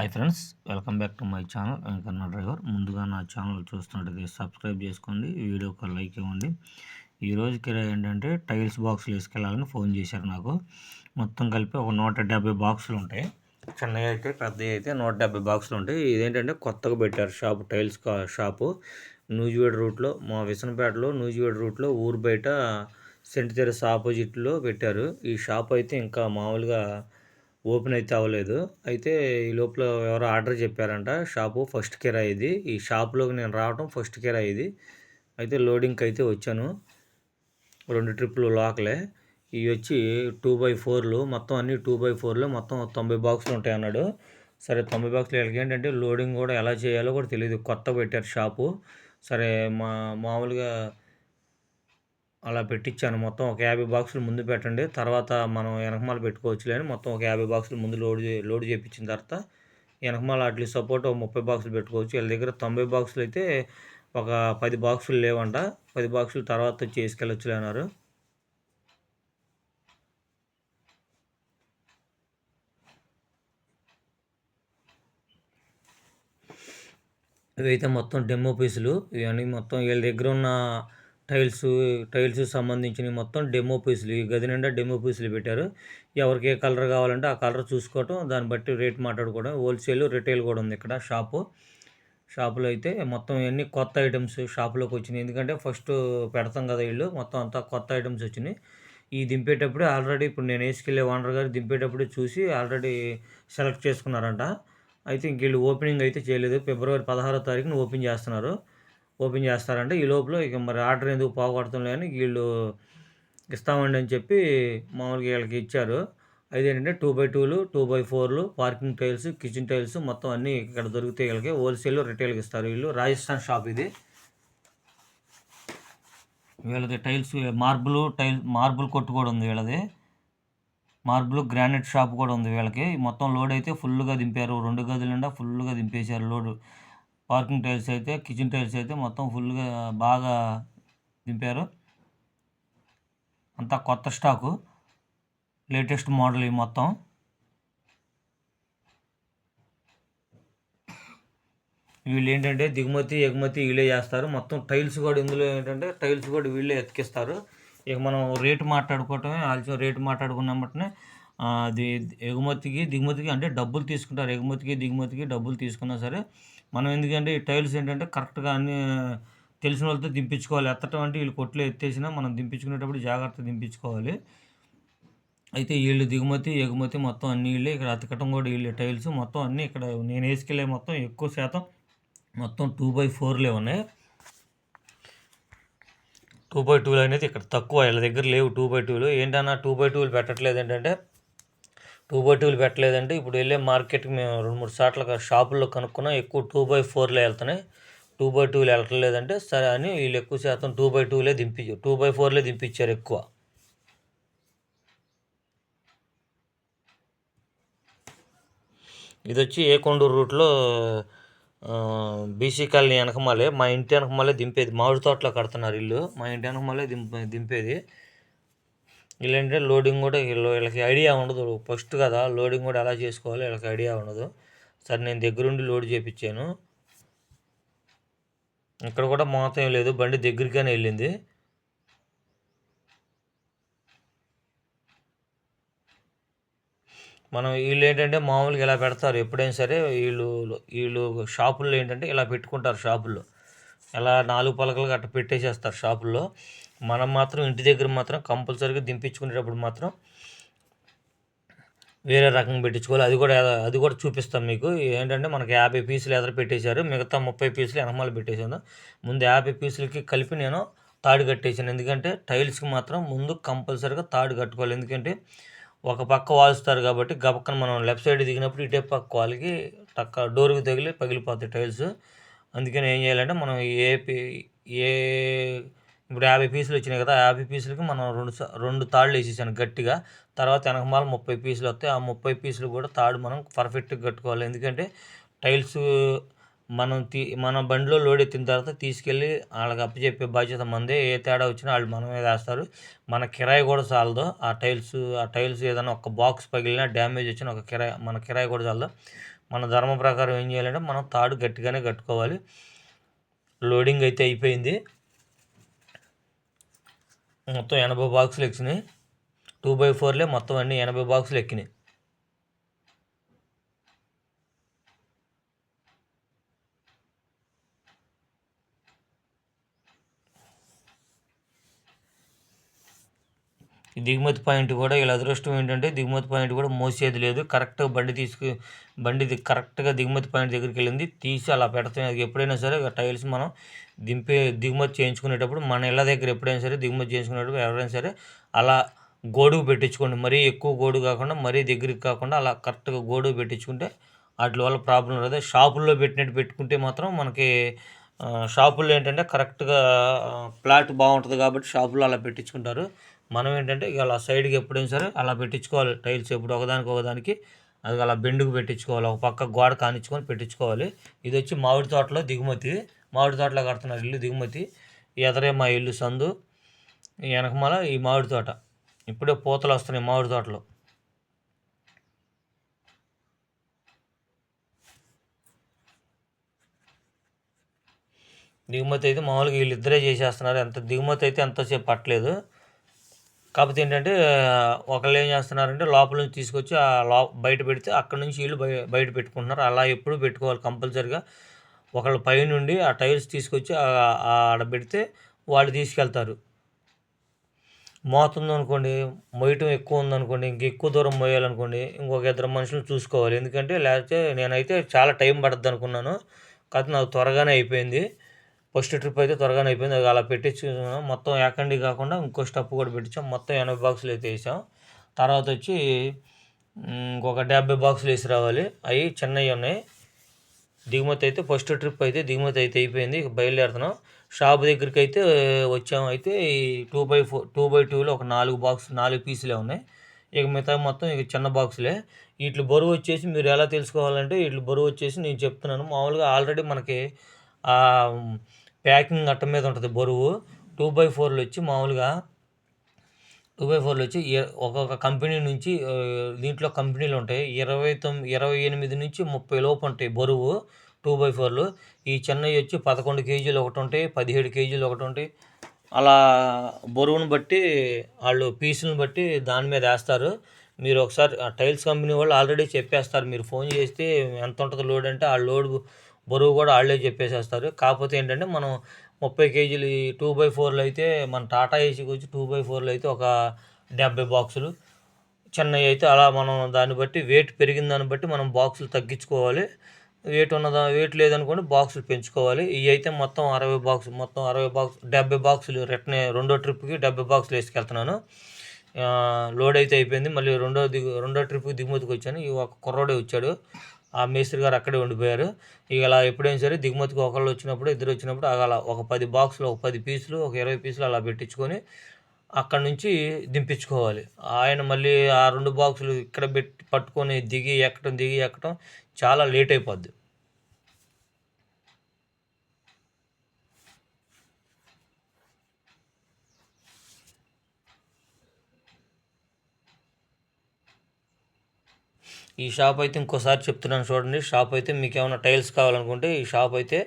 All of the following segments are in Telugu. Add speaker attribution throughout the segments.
Speaker 1: Hi friends welcome back to my channel. Venkanna driver. ముందుగా నా ఛానల్ చూస్తున్నట్టయితే సబ్స్క్రైబ్ చేసుకోండి వీడియోకి లైక్ ఇవ్వండి. ఈ రోజు కిరా ఏంటంటే టైల్స్ బాక్సులు వేసుకెళ్ళాలని ఫోన్ చేశారు నాకు. మొత్తం కలిపి ఒక నూట డెబ్బై బాక్సులు ఉంటాయి. చిన్నవి అయితే పెద్దవి అయితే నూట డెబ్బై బాక్సులు ఉంటాయి. ఇదేంటంటే కొత్తగా పెట్టారు షాపు టైల్స్ షాపు. నూజివేడ్ రూట్లో మా విసనపేటలో నూజివేడ్ రూట్లో ఊరు బయట సెంట్ తెరస్ ఆపోజిట్లో పెట్టారు. ఈ షాప్ అయితే ఇంకా మామూలుగా ఓపెన్ అయితే అవ్వలేదు. అయితే ఈ లోపల ఎవరో ఆర్డర్ చెప్పారంట షాపు ఫస్ట్ కిరాయి ఇది. ఈ షాప్లోకి నేను రావడం ఫస్ట్ కిరాయి ఇది. అయితే లోడింగ్కి అయితే వచ్చాను. రెండు ట్రిప్పులు లోకలే. ఇవి వచ్చి టూ బై ఫోర్లు. మొత్తం అన్ని టూ బై ఫోర్లు. మొత్తం తొంభై బాక్సులు ఉంటాయి అన్నాడు. సరే తొంభై బాక్సులు వీళ్ళకి ఏంటంటే లోడింగ్ కూడా ఎలా చేయాలో కూడా తెలియదు కొత్త పెట్టారు షాపు. సరే మా మామూలుగా అలా పెట్టించాను మొత్తం ఒక యాభై బాక్సులు ముందు పెట్టండి. తర్వాత మనం వెనకమాల పెట్టుకోవచ్చు లేని మొత్తం ఒక యాభై బాక్సులు ముందు లోడ్ లోడ్ చేయించిన తర్వాత వెనకమాల అట్లీ సపోర్ట్ ఒక ముప్పై బాక్సులు పెట్టుకోవచ్చు. వీళ్ళ దగ్గర తొంభై బాక్సులు అయితే ఒక పది బాక్సులు లేవంట. పది బాక్సులు తర్వాత చేసుకెళ్ళచ్చు అన్నారు. ఇవైతే మొత్తం డెమో పీసులు. ఇవన్నీ మొత్తం వీళ్ళ దగ్గర ఉన్న టైల్స్ టైల్స్ సంబంధించినవి మొత్తం డెమో పీసులు. ఈ గది నిండా డెమో పీసులు పెట్టారు. ఎవరికి ఏ కలర్ కావాలంటే ఆ కలర్ చూసుకోవటం దాన్ని బట్టి రేట్ మాట్లాడుకోవడం. హోల్సేల్ రిటైల్ కూడా ఉంది ఇక్కడ షాపు. షాపులో అయితే మొత్తం ఇవన్నీ కొత్త ఐటమ్స్ షాపులోకి వచ్చినాయి. ఎందుకంటే ఫస్ట్ పెడతాం కదా వీళ్ళు మొత్తం అంతా కొత్త ఐటమ్స్ వచ్చినాయి. ఈ దింపేటప్పుడు ఆల్రెడీ ఇప్పుడు నేను వేసుకెళ్ళే ఓనర్ గారు దింపేటప్పుడు చూసి ఆల్రెడీ సెలెక్ట్ చేసుకున్నారంట. అయితే ఇంక వీళ్ళు ఓపెనింగ్ అయితే చేయలేదు. ఫిబ్రవరి పదహారో తారీఖున ఓపెన్ చేస్తున్నారు. ఓపెన్ చేస్తారంటే ఈ లోపల ఇక మరి ఆర్డర్ ఎందుకు పోగొడుతుంది అని వీళ్ళు ఇస్తామండి అని చెప్పి మామూలుగా వీళ్ళకి ఇచ్చారు. అదేంటంటే టూ బై టూలు టూ బై ఫోర్లు పార్కింగ్ టైల్స్ కిచెన్ టైల్స్ మొత్తం అన్నీ ఇక్కడ దొరుకుతాయి వీళ్ళకి హోల్సేల్ రిటైల్కి ఇస్తారు వీళ్ళు. రాజస్థాన్ షాప్ ఇది. వీళ్ళది టైల్స్ మార్బుల్ టైల్ మార్బుల్ కొట్టు కూడా ఉంది వీళ్ళది. మార్బుల్ గ్రానైట్ షాప్ కూడా ఉంది వీళ్ళకి. మొత్తం లోడ్ అయితే ఫుల్గా దింపారు. రెండు గదులు నిండా ఫుల్గా దింపేశారు లోడ్ పార్కింగ్ టైల్స్ అయితే కిచెన్ టైల్స్ అయితే మొత్తం ఫుల్గా బాగా దింపారు. అంతా కొత్త స్టాకు. లేటెస్ట్ మోడల్ ఈ మొత్తం. వీళ్ళు ఏంటంటే దిగుమతి ఎగుమతి వీళ్ళే చేస్తారు. మొత్తం టైల్స్ కూడా ఇందులో ఏంటంటే టైల్స్ కూడా వీళ్ళే ఎతికిస్తారు. ఇక మనం రేటు మాట్లాడుకోవటమే ఆల్సో రేటు మాట్లాడుకున్నమాటనే అది ఎగుమతికి దిగుమతికి అంటే డబ్బులు తీసుకుంటారు. ఎగుమతికి దిగుమతికి డబ్బులు తీసుకున్నా సరే మనం ఎందుకంటే ఈ టైల్స్ ఏంటంటే కరెక్ట్గా అన్ని తెలిసిన వాళ్ళతో దింపించుకోవాలి. ఎత్తటం అంటే వీళ్ళు కొట్లు ఎత్తేసినా మనం దింపించుకునేటప్పుడు జాగ్రత్త దింపించుకోవాలి. అయితే వీళ్ళు దిగుమతి ఎగుమతి మొత్తం అన్ని వీళ్ళే. ఇక్కడ అతకటం కూడా వీళ్ళే. టైల్స్ మొత్తం అన్నీ ఇక్కడ నేను వేసుకెళ్ళే మొత్తం ఎక్కువ శాతం మొత్తం టూ బై ఫోర్లే ఉన్నాయి. టూ బై టూలు అనేది ఇక్కడ తక్కువ. వీళ్ళ దగ్గర లేవు టూ బై టూలు. ఏంటన్నా టూ బై టూలు పెట్టట్లేదు ఏంటంటే టూ బై టూలు పెట్టలేదండి. ఇప్పుడు వెళ్ళే మార్కెట్కి మేము రెండు మూడు సార్లు షాపుల్లో కనుక్కున్నాం. ఎక్కువ టూ బై ఫోర్లే వెళ్తున్నాయి. టూ బై టూలు వెళ్ళట్లేదంటే సరే అని వీళ్ళు ఎక్కువ శాతం టూ బై టూలే దింపి టూ బై ఫోర్లే దింపించారు ఎక్కువ. ఇది వచ్చి ఏ కొండూరు రూట్లో బీసీ కాలనీ వెనకమాలే మా ఇంటి వెనకమాలే దింపేది. మామిడి తోటలో కడుతున్నారు ఇల్లు. మా ఇంటి వెనకమాలే దింప దింపేది. వీళ్ళంటే లోడింగ్ కూడా వీళ్ళకి ఐడియా ఉండదు. ఫస్ట్ కదా లోడింగ్ కూడా ఎలా చేసుకోవాలో వీళ్ళకి ఐడియా ఉండదు. సరే నేను దగ్గరుండి లోడ్ చేయించాను ఇక్కడ కూడా మోతం ఏం లేదు. బండి దగ్గరికైనా వెళ్ళింది. మనం వీళ్ళు ఏంటంటే మామూలుగా ఇలా పెడతారు. ఎప్పుడైనా సరే వీళ్ళు వీళ్ళు షాపుల్లో ఏంటంటే ఇలా పెట్టుకుంటారు షాపుల్లో. ఇలా నాలుగు పలకలు గట్ట పెట్టేసేస్తారు షాపుల్లో. మనం మాత్రం ఇంటి దగ్గర మాత్రం కంపల్సరీగా దింపించుకునేటప్పుడు మాత్రం వేరే రకంగా పెట్టించుకోవాలి. అది కూడా అది కూడా చూపిస్తాం మీకు. ఏంటంటే మనకి యాభై పీసులు ఎదురు పెట్టేశారు. మిగతా ముప్పై పీసులు ఎనమాలు పెట్టేశాను. ముందు యాభై పీసులకి కలిపి నేను తాడు కట్టేసాను ఎందుకంటే టైల్స్కి మాత్రం ముందు కంపల్సరీగా తాడు కట్టుకోవాలి. ఎందుకంటే ఒక పక్క వాల్స్తారు కాబట్టి గబక్కన మనం లెఫ్ట్ సైడ్ దిగినప్పుడు ఇటే పక్క వాళ్ళకి టక్క డోర్కి తగిలి పగిలిపోతాయి టైల్స్. అందుకని ఏం చేయాలంటే మనం ఏ ఏ ఇప్పుడు యాభై పీసులు వచ్చినాయి కదా యాభై పీసులకి మనం రెండు రెండు తాళ్ళు వేసేసాను గట్టిగా. తర్వాత వెనకమాల ముప్పై పీసులు వస్తాయి. ఆ ముప్పై పీసులు కూడా తాడు మనం పర్ఫెక్ట్గా కట్టుకోవాలి. ఎందుకంటే టైల్స్ మనం తీ మన బండిలో లోడ్ ఎత్తిన తర్వాత తీసుకెళ్ళి వాళ్ళకి అప్పచెప్పే బాధ్యత మందే. ఏ తేడా వచ్చినా వాళ్ళు మనమే వేస్తారు. మన కిరాయి కూడా చాలదు. ఆ టైల్స్ ఆ టైల్స్ ఏదైనా ఒక బాక్స్ పగిలినా డ్యామేజ్ వచ్చిన ఒక కిరాయి మన కిరాయి కూడా చాలదు. మన ధర్మ ప్రకారం ఏం చేయాలంటే మనం తాడు గట్టిగానే కట్టుకోవాలి. లోడింగ్ అయితే అయిపోయింది. మొత్తం ఎనభై బాక్సులు ఎక్కినాయి. టూ బై ఫోర్లే మొత్తం అన్నీ ఎనభై బాక్సులు ఎక్కినాయి. దిగుమతి పాయింట్ కూడా వీళ్ళ అదృష్టం ఏంటంటే దిగుమతి పాయింట్ కూడా మోసేది లేదు. కరెక్ట్గా బండి తీసుకు బండి కరెక్ట్గా దిగుమతి పాయింట్ దగ్గరికి వెళ్ళింది. తీసి అలా పెడతాం అది ఎప్పుడైనా సరే టైల్స్ మనం దింపే దిగుమతి చేయించుకునేటప్పుడు మన ఇళ్ళ దగ్గర ఎప్పుడైనా సరే దిగుమతి చేయించుకునేటప్పుడు ఎవరైనా సరే అలా గోడుగు పెట్టించుకోండి. మరీ ఎక్కువ గోడు కాకుండా మరీ దగ్గరికి కాకుండా అలా కరెక్ట్గా గోడుగు పెట్టించుకుంటే వాటి వల్ల ప్రాబ్లం రాదు. షాపుల్లో పెట్టినట్టు పెట్టుకుంటే మాత్రం మనకి షాపుల్లో ఏంటంటే కరెక్ట్గా ప్లాట్ బాగుంటుంది కాబట్టి షాపుల్లో అలా పెట్టించుకుంటారు. మనం ఏంటంటే ఇక అలా సైడ్కి ఎప్పుడైనా సరే అలా పెట్టించుకోవాలి. టైల్స్ ఎప్పుడు ఒకదానికి ఒకదానికి అది అలా బెండుకు పెట్టించుకోవాలి. ఒక పక్క గోడ కానిచ్చుకొని పెట్టించుకోవాలి. ఇది వచ్చి మామిడి తోటలో దిగుమతి. మామిడి తోటలో కడుతున్నారు ఇల్లు దిగుమతి. ఎదరే మా ఇల్లు సందు. వెనకమాల ఈ మామిడి తోట. ఇప్పుడే పూతలు వస్తున్నాయి మామిడి తోటలో. దిగుమతి అయితే మామూలుగా వీళ్ళిద్దరే చేసేస్తున్నారు. ఎంత దిగుమతి అయితే ఎంతసేపు పట్టలేదు. కాకపోతే ఏంటంటే ఒకళ్ళు ఏం చేస్తున్నారంటే లోపల నుంచి తీసుకొచ్చి ఆ లో బయట పెడితే అక్కడ నుంచి వీళ్ళు బయట పెట్టుకుంటున్నారు. అలా ఎప్పుడు పెట్టుకోవాలి కంపల్సరిగా. ఒకళ్ళు పైనుండి ఆ టైల్స్ తీసుకొచ్చి ఆడ పెడితే వాళ్ళు తీసుకెళ్తారు. మోతుంది అనుకోండి మొయ్యటం ఎక్కువ ఉందనుకోండి ఇంక ఎక్కువ దూరం మోయాలనుకోండి ఇంకొక ఇద్దరు మనుషులు చూసుకోవాలి. ఎందుకంటే లేకపోతే నేనైతే చాలా టైం పడుతుంది అనుకున్నాను. కాకపోతే నాకు త్వరగానే అయిపోయింది. ఫస్ట్ ట్రిప్ అయితే త్వరగానే అయిపోయింది. అది అలా పెట్టించుకున్నాం. మొత్తం ఏకండి కాకుండా ఇంకో స్టప్ కూడా పెట్టించాం. మొత్తం ఎనభై బాక్సులు అయితే వేసాం. తర్వాత వచ్చి ఇంకొక డెబ్బై బాక్సులు వేసి రావాలి. అవి చిన్నవి ఉన్నాయి. దిగుమతి అయితే ఫస్ట్ ట్రిప్ అయితే దిగుమతి అయితే అయిపోయింది. ఇక బయలుదేరుతున్నాం. షాప్ దగ్గరికి అయితే వచ్చాము అయితే ఈ two by four two by టూలో ఒక నాలుగు బాక్స్ నాలుగు పీసులే ఉన్నాయి. ఇక మిగతా మొత్తం ఇక చిన్న బాక్సులే. వీటి బరువు వచ్చేసి మీరు ఎలా తెలుసుకోవాలంటే వీటి బరువు వచ్చేసి నేను చెప్తున్నాను. మామూలుగా ఆల్రెడీ మనకి ప్యాకింగ్ అట్ట మీద ఉంటుంది బరువు. టూ బై ఫోర్లు వచ్చి మామూలుగా టూ బై ఫోర్లు వచ్చి ఒక్కొక్క కంపెనీ నుంచి దీంట్లో కంపెనీలు ఉంటాయి. ఇరవై తొమ్మిది ఇరవై ఎనిమిది నుంచి ముప్పై లోపు ఉంటాయి బరువు టూ బై ఫోర్లు. ఈ చెన్నై వచ్చి పదకొండు కేజీలు ఒకటి ఉంటాయి పదిహేడు కేజీలు ఒకటి ఉంటాయి. అలా బరువును బట్టి వాళ్ళు పీసులను బట్టి దాని మీద వేస్తారు. మీరు ఒకసారి టైల్స్ కంపెనీ వాళ్ళు ఆల్రెడీ చెప్పేస్తారు. మీరు ఫోన్ చేస్తే ఎంత ఉంటుంది లోడ్ అంటే ఆ లోడ్ బరువు కూడా వాళ్ళే చెప్పేసేస్తారు. కాకపోతే ఏంటంటే మనం ముప్పై కేజీలు టూ బై ఫోర్లు అయితే మన టాటా ఏసీకి వచ్చి టూ బై ఫోర్లు అయితే ఒక డెబ్బై బాక్సులు. చెన్నై అయితే అలా మనం దాన్ని బట్టి వెయిట్ పెరిగిన దాన్ని బట్టి మనం బాక్సులు తగ్గించుకోవాలి. వెయిట్ ఉన్నదా వెయిట్ లేదనుకోండి బాక్సులు పెంచుకోవాలి. ఇవి అయితే మొత్తం అరవై బాక్స్ మొత్తం అరవై బాక్స్ డెబ్బై బాక్సులు రిటర్న్ రెండో ట్రిప్కి డెబ్బై బాక్సులు వేసుకెళ్తున్నాను. లోడ్ అయితే అయిపోయింది. మళ్ళీ రెండో దిగు రెండో ట్రిప్కి దిగుమతికి వచ్చాను. ఈ ఒక కుర్రోడే వచ్చాడు. ఆ మేస్త్రి గారు అక్కడే ఉండిపోయారు. ఇక అలా ఎప్పుడైనా సరే దిగుమతికి ఒకళ్ళు వచ్చినప్పుడు ఇద్దరు వచ్చినప్పుడు అలా ఒక పది బాక్సులు ఒక పది పీసులు ఒక ఇరవై పీసులు అలా పెట్టించుకొని అక్కడ నుంచి దింపించుకోవాలి. ఆయన మళ్ళీ ఆ రెండు బాక్సులు ఇక్కడ పెట్టి పట్టుకొని దిగి ఎక్కడం దిగి ఎక్కడం చాలా లేట్ అయిపోద్ది. ఈ షాప్ అయితే ఇంకోసారి చెప్తున్నాను చూడండి. షాప్ అయితే మీకు ఏమైనా టైల్స్ కావాలనుకుంటే ఈ షాప్ అయితే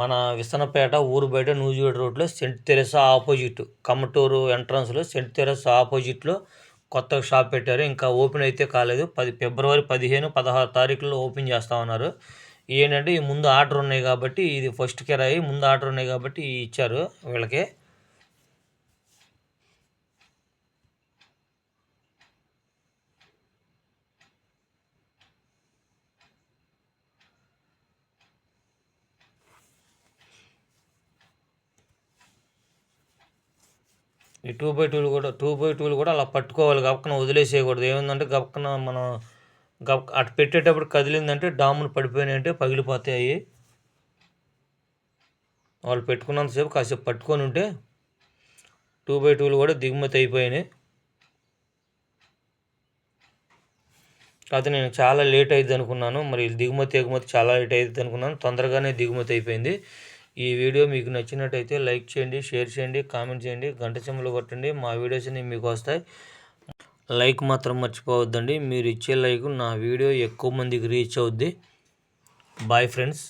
Speaker 1: మన విసనపేట ఊరు బయట నూజివేడ్ రోడ్లో సెంట్ తెరసా ఆపోజిట్. కమ్మటూరు ఎంట్రన్స్లో సెంట్ తెరసా ఆపోజిట్లో కొత్త షాప్ పెట్టారు. ఇంకా ఓపెన్ అయితే కాలేదు. పది ఫిబ్రవరి పదిహేను పదహారు తారీఖులో ఓపెన్ చేస్తా ఉన్నారు. ఏంటంటే ఈ ముందు ఆర్డర్ ఉన్నాయి కాబట్టి ఇది ఫస్ట్ కిరాయి ముందు ఆర్డర్ ఉన్నాయి కాబట్టి ఇచ్చారు వీళ్ళకి. ఈ టూ బై టూలు కూడా టూ బై టూలు కూడా అలా పట్టుకోవాలి. గబక్కన వదిలేసేయకూడదు. ఏముందంటే గబక్కన మనం గబ అటు పెట్టేటప్పుడు కదిలిందంటే డామును పడిపోయినాయంటే పగిలిపోతాయి. వాళ్ళు పెట్టుకున్నంతసేపు కాసేపు పట్టుకొని ఉంటే టూ బై టూలు కూడా దిగుమతి అయిపోయినాయి. కాదు నేను చాలా లేట్ అయింది అనుకున్నాను. మరి దిగుమతి ఎగుమతి చాలా లేట్ అయింది అనుకున్నాను. తొందరగానే దిగుమతి అయిపోయింది. ఈ వీడియో మీకు నచ్చినట్టయితే లైక్ చేయండి షేర్ చేయండి కామెంట్ చేయండి గంట చెమ్మలు కొట్టండి. మా వీడియోస్ మీకు వస్తాయి. లైక్ మాత్రం మర్చిపోవద్దండి. మీరు ఇచ్చే లైక్ నా వీడియో ఎక్కువ మందికి రీచ్ అవుద్ది. Bye friends